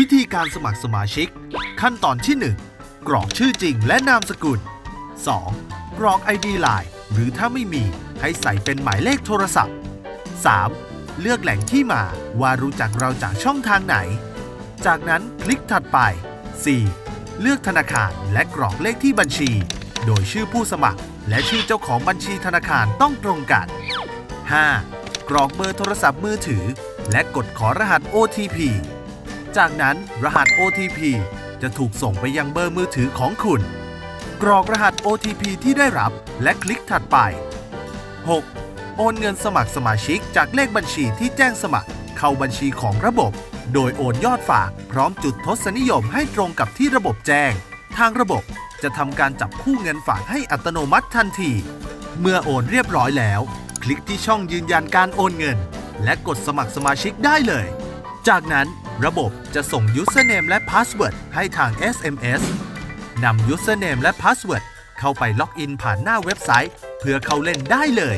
วิธีการสมัครสมาชิก ขั้นตอนที่ 1 กรอกชื่อจริงและนามสกุล 2. กรอก ID Line หรือถ้าไม่มีให้ใส่เป็นหมายเลขโทรศัพท์ 3. เลือกแหล่งที่มาว่ารู้จักเราจากช่องทางไหน จากนั้นคลิกถัดไป 4. เลือกธนาคารและกรอกเลขที่บัญชี โดยชื่อผู้สมัคร และชื่อเจ้าของบัญชีธนาคารต้องตรงกัน 5. กรอกเบอร์โทรศัพท์มือถือ และกดขอรหัส OTP จากนั้นรหัส OTP จะถูกส่งไปยังเบอร์มือถือของคุณ กรอกรหัส OTP ที่ได้รับและคลิกถัดไป 6. โอนเงินสมัครสมาชิกจากเลขบัญชีที่แจ้งสมัคร เข้าบัญชีของระบบ โดยโอนยอดฝากพร้อมจุดทศนิยมให้ตรงกับที่ระบบแจ้ง ทางระบบจะทำการจับคู่เงินฝากให้อัตโนมัติทันที เมื่อโอนเรียบร้อยแล้ว คลิกที่ช่องยืนยันการโอนเงิน และกดสมัครสมาชิกได้เลย จากนั้น ระบบจะส่ง username และ password ให้ทาง SMS นำ username และ password เข้าไปล็อกอินผ่านหน้าเว็บไซต์ เพื่อเข้าเล่นได้เลย